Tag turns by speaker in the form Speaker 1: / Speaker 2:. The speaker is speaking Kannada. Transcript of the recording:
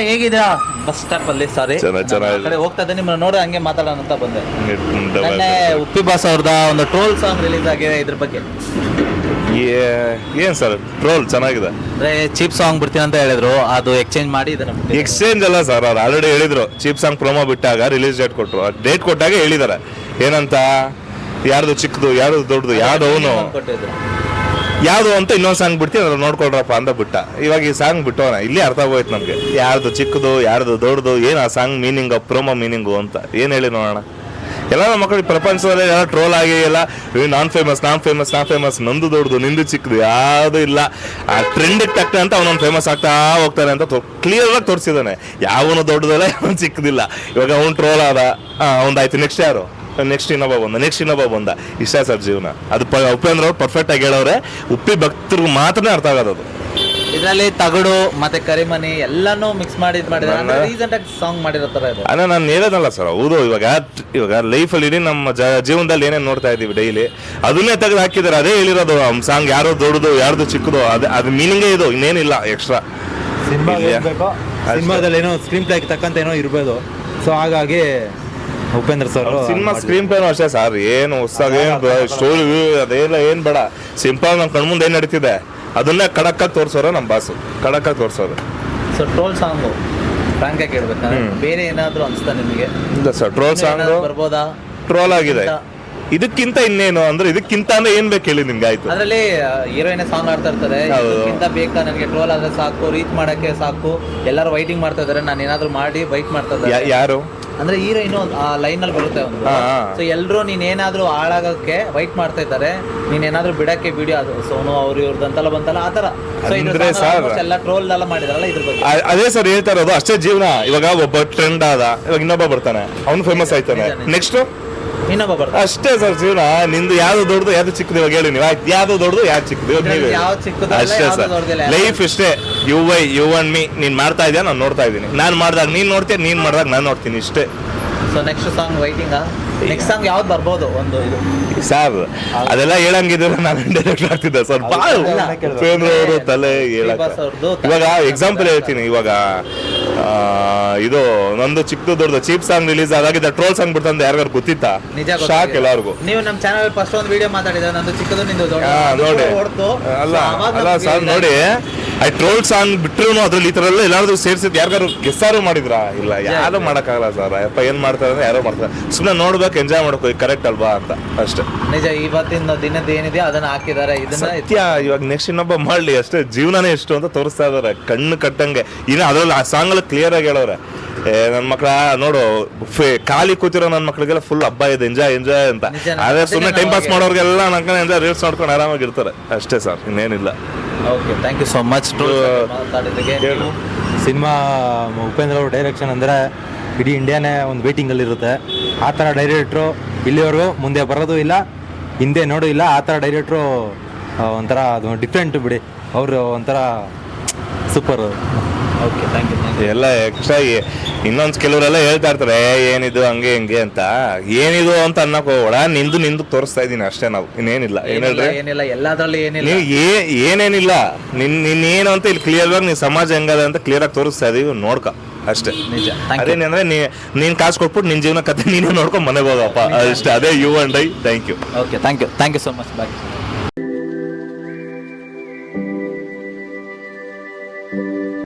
Speaker 1: ಹೇಗಿದ್ದೀರಾ? ಬಸ್ ಸ್ಟಾಪ್ ಅಲ್ಲಿ ಸಾರಿ
Speaker 2: ಚೆನ್ನಾಗ್- ಚೆನ್ನಾಗಿದೆ.
Speaker 1: ಕಡೆ ಹೋಗ್ತಾ ಇದ್ದೆ ನಿಮ್ಮನ್ನ ನೋಡಿ ಹಂಗೆ ಮಾತಾಡೋಣ ಅಂತ ಬಂದೆ. ಮೊನ್ನೆ ಉಪ್ಪಿ ಬಾಸ್ ಅವ್ರದ ಒಂದು ಟ್ರೋಲ್ ಸಾಂಗ್ ರಿಲೀಸ್ ಆಗಿದೆ ಇದ್ರ ಬಗ್ಗೆ.
Speaker 2: ಏನ್ ಸರ್? ಟ್ರೋಲ್ ಚೆನ್ನಾಗಿದೆ.
Speaker 1: ಅಂದ್ರೆ ಚೀಪ್ ಸಾಂಗ್ ಬಿಡ್ತೀನಿ ಅಂತ ಹೇಳಿದ್ರು ಅದು ಎಕ್ಸ್ಚೇಂಜ್ ಮಾಡಿ ಇದನ್ನ ಬಿಟ್ಟಿದ್ದಾರೆ.
Speaker 2: ಎಕ್ಸ್ಚೇಂಜ್ ಅಲ್ಲ ಸರ್ ಅವ್ರು ಆಲ್ರೆಡಿ ಹೇಳಿದ್ರು. ಚೀಪ್ ಸಾಂಗ್ ಪ್ರೊಮೋ ಬಿಟ್ಟಾಗ ರಿಲೀಸ್ ಡೇಟ್ ಕೊಟ್ರು. ಡೇಟ್ ಕೊಟ್ಟಾಗ ಹೇಳಿದಾರೆ ಏನಂತ? ಯಾರ್ದು ಚಿಕ್ಕದು ಯಾರ್ದು ದೊಡ್ಡದು ಯಾವ್ದು ಅವನು?
Speaker 1: ಕೊಟ್ಟಿದ್ರು.
Speaker 2: ಯಾವ್ದು ಅಂತ ಇನ್ನೊಂದು ಸಾಂಗ್ ಬಿಡ್ತೀನಿ ಅದ್ರ ನೋಡ್ಕೊಳ್ರಪ್ಪ ಅಂತ ಬಿಟ್ಟ. ಇವಾಗ ಈ ಸಾಂಗ್ ಬಿಟ್ಟವನ ಇಲ್ಲಿ ಅರ್ಥ ಆಗೋಯ್ತು ನಮಗೆ. ಯಾರ್ದು ಚಿಕ್ಕದು, ಯಾರ್ದು ದೊಡ್ಡದು, ಏನು ಆ ಸಾಂಗ್ ಮೀನಿಂಗ್ ಪ್ರೋಮೋ ಮೀನಿಂಗು ಅಂತ. ಏನು ಹೇಳಿ ನೋಡೋಣ. ಎಲ್ಲ ನಮ್ಮ ಮಕ್ಕಳು ಪ್ರಪಂಚದಲ್ಲಿ ಎಲ್ಲ ಟ್ರೋಲ್ ಆಗಿ ಎಲ್ಲ ನಾನ್ ಫೇಮಸ್ ನಾನ್ ಫೇಮಸ್ ನಾನ್ ಫೇಮಸ್ ನಂದು ದೊಡ್ಡದು, ನಿಂದು ಚಿಕ್ಕದು, ಯಾವುದು ಇಲ್ಲ. ಆ ಟ್ರೆಂಡ್ ತಕ್ಕ ಅಂತ ಅವನೊಂದು ಫೇಮಸ್ ಆಗ್ತಾ ಹೋಗ್ತಾನೆ ಅಂತ ಕ್ಲಿಯರ್ ಆಗಿ ತೋರಿಸಿದಾನೆ ಯಾವನು ದೊಡ್ಡದಲ್ಲ, ಯಾವನು ಚಿಕ್ಕದಿಲ್ಲ. ಇವಾಗ ಅವ್ನು ಟ್ರೋಲ್ ಆದ ಅವನದಾಯ್ತು ನೆಕ್ಸ್ಟ್ ಯಾರು? ನೆಕ್ಸ್ಟ್ ಇನ್ನೊಬ್ಬ ಬಂದ ನೆಕ್ಸ್ಟ್ ಇನ್ನೊಬ್ಬ ಬಂದ. ಇಷ್ಟ ಸರ್ ಜೀವನ. ಅದು ಪ ಉಪೇಂದ್ರ ಅವ್ರು ಪರ್ಫೆಕ್ಟ್ ಆಗಿ ಹೇಳೋರೆ ಉಪ್ಪಿ ಭಕ್ತರಿಗೆ ಮಾತ್ರ ಅರ್ಥ ಆಗೋದು ಅದು.
Speaker 1: ಇದರಲ್ಲಿ ತಗಡು ಮತ್ತೆ ಕರಿಮನಿ ಎಲ್ಲಾನು ಮಿಕ್ಸ್ ಮಾಡಿ ಇದು
Speaker 2: ಮಾಡಿದ್ರೆ
Speaker 1: ರೀಸೆಂಟ್ ಆಗಿ ಸಾಂಗ್ ಮಾಡಿರೋ ತರ ಇದೆ.
Speaker 2: ಅಲ್ಲ ನಾನು ಹೇಳೋದಲ್ಲ ಸರ್ ಹೌದು ಇವಾಗ ಇವಾಗ ಲೈಫಲ್ಲಿ ಇಡೀ ನಮ್ಮ ಜ ಜೀವನದಲ್ಲಿ ಏನೇನು ನೋಡ್ತಾ ಇದೀವಿ ಡೈಲಿ ಅದನ್ನೇ ತೆಗೆದು ಹಾಕಿದ್ದಾರೆ. ಅದೇ ಹೇಳಿರೋದು ಸಾಂಗ್ ಯಾರೋ ದೊಡ್ಡದು ಯಾರ್ದು ಚಿಕ್ಕದು ಅದು ಅದು ಮೀನಿಂಗೇ ಇದು ಇನ್ನೇನಿಲ್ಲ ಎಕ್ಸ್ಟ್ರಾ?
Speaker 3: ಸಿನಿಮಾದಲ್ಲಿ ಏನೋ ಸ್ಕ್ರೀನ್ ಪ್ಲೇ ತಕ್ಕಂತ ಏನೋ ಇರ್ಬೋದು. ಸೊ ಹಾಗಾಗಿ ಉಪೇಂದ್ರ ಸರ್
Speaker 2: ಸಿನಿಮಾ ಸ್ಕ್ರೀನ್ ಪ್ಲೇನು ಅಷ್ಟೇ ಸರ್ ಏನು ಹೊಸದಾಗೇನು ಸ್ಟೋರಿ ಅದೆಲ್ಲ ಏನು ಬೇಡ. ಸಿಂಪಲ್ ನಮ್ಮ ಕಣ್ಮುಂದೆ ಏನು ನಡೀತಿದೆ? ಅದನ್ನೇ ಕಡಕ್ಕಾಗಿ ತೋರಿಸೋರು ನಮ್ಮ ಬಾಸು ಕಡಕ್ಕಾಗಿ ತೋರಿಸೋರು.
Speaker 1: ಸರ್ ಟ್ರೋಲ್ ಸಾಂಗು ಫ್ರಾಂಕ್ ಆಗಿ ಹೇಳ್ಬೇಕಂದ್ರೆ ಬೇರೆ ಏನಾದ್ರೂ ಅನ್ಸ್ತಾ ನಿಮಗೆ?
Speaker 2: ಇಲ್ಲ ಸರ್ ಟ್ರೋಲ್ ಸಾಂಗು
Speaker 1: ಬರ್ಬೋದಾ?
Speaker 2: ಟ್ರೋಲ್ ಆಗಿದೆ. ಇದಕ್ಕಿಂತ ಇನ್ನೇನು? ಅಂದ್ರೆ ಇದಕ್ಕಿಂತ ಅಂದ್ರೆ ಏನ್ ಬೇಕು ಹೇಳಿ ನಿಮ್ಗೆ? ಆಯ್ತು.
Speaker 1: ಅದರಲ್ಲಿ ಹೀರೋಯಿನ್ ಸಾಂಗ್ ಆಡ್ತಾ ಇರ್ತಾರೆ. ಇದಕ್ಕಿಂತ ಬೇಕಾ? ನನಗೆ ಟ್ರೋಲ್ ಆದ್ರೆ ಸಾಕು ರೀಚ್ ಮಾಡಕ್ಕೆ ಸಾಕು. ಎಲ್ಲರೂ ವೈಟಿಂಗ್ ಮಾಡ್ತಾ ಇದಾರೆ. ನಾನು ಏನಾದ್ರು ಮಾಡಿ ವೈಟ್ ಮಾಡ್ತಾ ಇದ್ದಾರೆ
Speaker 2: ಯಾರು?
Speaker 1: ಅಂದ್ರೆ ಹೀರೋಯಿನ್ ಆ ಲೈನ್ ಅಲ್ಲಿ ಬರುತ್ತೆ ಒಂದು. ಸೊ ಎಲ್ರು ನೀನ್ ಏನಾದ್ರೂ ಹಾಳಾಗಕ್ಕೆ ವೈಟ್ ಮಾಡ್ತಾ ಇದ್ದಾರೆ. ನೀನ್ ಏನಾದ್ರೂ ಬಿಡಕ್ಕೆ ವಿಡಿಯೋ ಅದು ಸೋನು ಅವ್ರು ಇವ್ರದ್ದು ಅಂತೆಲ್ಲ ಬಂತಲ್ಲ ಆ ತರ ಸೊ ಎಲ್ಲ ಟ್ರೋಲ್ ಎಲ್ಲ ಮಾಡಿದಾರಲ್ಲ ಇದ್ರ ಬಗ್ಗೆ.
Speaker 2: ಅದೇ ಸರ್ ಹೇಳ್ತಾ ಇರೋದು ಅಷ್ಟೇ ಜೀವನ. ಇವಾಗ ಒಬ್ಬ ಟ್ರೆಂಡ್ ಆದ ಇವಾಗ ಇನ್ನೊಬ್ಬ ಬರ್ತಾನೆ. ಅವ್ನು ಫೇಮಸ್ ಆಯ್ತಾನೆ. ನೆಕ್ಸ್ಟ್
Speaker 1: ಇನ್ನೊಬ್ಬ ಬರ್ತಾರೆ
Speaker 2: ಅಷ್ಟೇ ಸರ್ ಜೀವನ. ನಿಂದು ಯಾವ್ದು ದೊಡ್ಡದು ಯಾವ್ದು ಚಿಕ್ಕದು ಇವಾಗ ಹೇಳಿ ನೀವು. ಆಯ್ತು ಯಾವ್ದು ದೊಡ್ಡದು ಯಾವ್ದು ಚಿಕ್ಕದು ಇವಾಗ ನೀವು ಹೇಳಿ.
Speaker 1: ಯಾವ್ದು ಚಿಕ್ಕದಲ್ಲ,
Speaker 2: ಅಷ್ಟೇ
Speaker 1: ಯಾವ್ದು
Speaker 2: ಸರ್.
Speaker 1: ದೊಡ್ಡದಿಲ್ಲ.
Speaker 2: ಲೈಫ್ ಇಷ್ಟೇ. You why you and me ನೀನ್ ಮಾಡ್ತಾ ಇದೆಯಾ? ನಾನು ನೋಡ್ತಾ ಇದ್ದೀನಿ. ನಾನು ಮಾಡ್ದಾಗ ನೀನ್ ನೋಡ್ತೀಯ? ನೀನ್ ಮಾಡ್ದಾಗ ನಾನು ನೋಡ್ತೀನಿ ಇಷ್ಟೇ.
Speaker 1: So next song waiting next song ಯಾವ್ದು ಬರ್ಬೋದು ಒಂದು ಇದು?
Speaker 2: ಸರ್ ಅದೆಲ್ಲ ಹೇಳಂಗಿದ್ರೆ ನಾನು ಡೈರೆಕ್ಟ್ ಆಗ್ತಿದ್ದೆ ಸರ್. ಬಾಳ್. ಉಪೇಂದ್ರ ಅವರು ತಲೆ ಹೇಳಕ್ಕೆ.
Speaker 1: ಶ್ರೀನಿವಾಸ್ ಅವ್ರ್ದು ತಲೆ
Speaker 2: ಇವಾಗ ಎಕ್ಸಾಂಪಲ್ ಹೇಳ್ತೀನಿ ಇವಾಗ ಇದು ನಂದು ಚಿಕ್ಕದು ದೊಡ್ಡದು ಚೀಪ್ ಸಾಂಗ್ ರಿಲೀಸ್ ಆದಾಗಿದ್ದ ಟ್ರೋಲ್ ಸಾಂಗ್ ಬಿಡ್ತಂದು ಯಾರಿಗಾರು ಗೊತ್ತಿತ್ತಾ?
Speaker 1: ನಿಜ
Speaker 2: ಶಾಕ್. ಎಲ್ಲಾರ್ಗು.
Speaker 1: ನೀವು ನಮ್ಮ ಚಾನಲ್ ಫಸ್ಟ್ ಒಂದು ವಿಡಿಯೋ ಮಾತಾಡಿದ್ರೆ? ನಂದು ಚಿಕ್ಕದು ನಿಂದು
Speaker 2: ಹಾ, ನೋಡಿ. ಅಲ್ಲ ಅಲ್ಲ ಸರ್ ನೋಡಿ. ಐ ಟ್ರೋಲ್ ಸಾಂಗ್ ಬಿಟ್ರು ಅದ್ರಲ್ಲಿ ಈ ತರ ಎಲ್ಲ ಸೇರ್ಸಿದ್ ಯಾರಿಗಾರು ಗೆಸ್ಸಾರು ಮಾಡಿದ್ರ? ಇಲ್ಲ ಯಾರು ಮಾಡಕ್ಕಾಗಲ್ಲ ಸರ್. ಅಪ್ಪ ಏನ್ ಮಾಡ್ತಾರೆ ಅಂದ್ರೆ ಯಾರೋ ಮಾಡ್ತಾರೆ. ಸುಮ್ಮನೆ ನೋಡ್ಬೇಕು ಎಂಜಾಯ್ ಮಾಡ್ಕೋ ಕರೆಕ್ಟ್ ಅಲ್ವಾ ಅಂತ. ಅಷ್ಟೇ.
Speaker 1: ನಿಜ ಇವತ್ತಿನ ದಿನದ ಏನಿದೆ ಅದನ್ನ ಹಾಕಿದ್ದಾರೆ. ಇದನ್ನ
Speaker 2: ಸತ್ಯ ಇವಾಗ ನೆಕ್ಸ್ಟ್ ಇನ್ನೊಬ್ಬ ಮಾಡ್ಲಿ ಅಷ್ಟೇ. ಜೀವನನೇ ಎಷ್ಟು ಅಂತ ತೋರಿಸ್ತಾ ಇದಾರೆ ಕಣ್ಣು ಕಟ್ಟಂಗೆ. ಇನ್ನು ಅದ್ರಲ್ಲಿ ಆ ಸಾಂಗ್ ಕ್ಲಿಯರ್ ಆಗಿ ಹೇಳವ್ರೆ. ಏ ನನ್ನ ಮಕ್ಕಳ ನೋಡು ಫೆ- ಖಾಲಿ ಕೂತಿರೋ ನನ್ನ ಮಕ್ಳಿಗೆಲ್ಲ ಫುಲ್ ಹಬ್ಬ ಇದೆ ಎಂಜಾಯ್ ಎಂಜಾಯ್ ಅಂತ. ಅದೇ ಸುಮ್ಮನೆ ಟೈಮ್ ಪಾಸ್ ಮಾಡೋರ್ಗೆಲ್ಲ ನನ್ಕೊಂಡು ಎಂಜಾಯ್ ರೀಲ್ಸ್ ನೋಡ್ಕೊಂಡು ಆರಾಮಾಗಿರ್ತಾರೆ. ಅಷ್ಟೇ ಸರ್ ಇನ್ನೇನಿಲ್ಲ.
Speaker 1: Okay thank you so much
Speaker 2: ಹೇಳು.
Speaker 3: ಸಿನಿಮಾ ಉಪೇಂದ್ರ ಅವ್ರ ಡೈರೆಕ್ಷನ್ ಅಂದರೆ ಇಡೀ ಇಂಡಿಯಾನೇ ಒಂದು ವೇಟಿಂಗಲ್ಲಿ ಇರುತ್ತೆ. ಆ ಥರ ಡೈರೆಕ್ಟ್ರು ಇಲ್ಲಿವರೆಗೂ ಮುಂದೆ ಬರೋದು ಇಲ್ಲ ಹಿಂದೆ ನೋಡೂ ಇಲ್ಲ ಆ ಥರ ಡೈರೆಕ್ಟ್ರು ಒಂಥರ ಅದು ಡಿಫ್ರೆಂಟ್ ಬಿಡಿ. ಅವರು ಒಂಥರ ಸೂಪರ್
Speaker 1: ಓಕೆ ಥ್ಯಾಂಕ್ ಯು
Speaker 2: ಎಲ್ಲ ಎಕ್ಸ್ಟ್ರಾ ಇನ್ನೊಂದ್ ಕೆಲವರೆಲ್ಲ ಹೇಳ್ತಾ ಇರ್ತಾರೆ "ಏ, ಏನಿದು ಹಂಗೆ ಹಿಂಗೆ ಅಂತ. ಏನಿದು ಅಂತ ಅನ್ನಕ್ ಹೋಗೋಣ ನಿಂದು ನಿಂದು ತೋರಿಸ್ತಾ ಇದೀನಿ ಅಷ್ಟೇ ನಾವು ಇನ್ನೇನಿಲ್ಲ. ಏನ್
Speaker 1: ಏನಿಲ್ಲ
Speaker 2: ಹೇಳ್ರಿ?
Speaker 1: ಏನಿಲ್ಲ ಎಲ್ಲದರಲ್ಲಿ ಏನಿಲ್ಲ.
Speaker 2: ನೀವು ಏ ಏನೇನಿಲ್ಲ ನಿನ್ ನಿನ್ ಏನು ಅಂತ ಇಲ್ಲಿ ಕ್ಲಿಯರ್ ಆಗಿ ನೀನ್ ಸಮಾಜ ಹೆಂಗದ ಅಂತ ಕ್ಲಿಯರ್ ಆಗಿ ತೋರಿಸ್ತಾ ಇದೀವಿ ನೋಡ್ಕ ಅಷ್ಟೇ.
Speaker 1: ನಿಜ ಥ್ಯಾಂಕ್
Speaker 2: ಅದೇನಂದ್ರೆ ನೀ ನೀನ್ ಕಾಸು ಕೊಟ್ಬಿಟ್ಟು ನಿನ್ ಜೀವನ ಕತೆ ನೀನೇ ನೋಡ್ಕೊಂಡು ಮನೆಗೆ ಹೋಗಪ್ಪ ಅಷ್ಟೇ ಅದೇ you and I thank you
Speaker 1: okay thank you thank you so much bye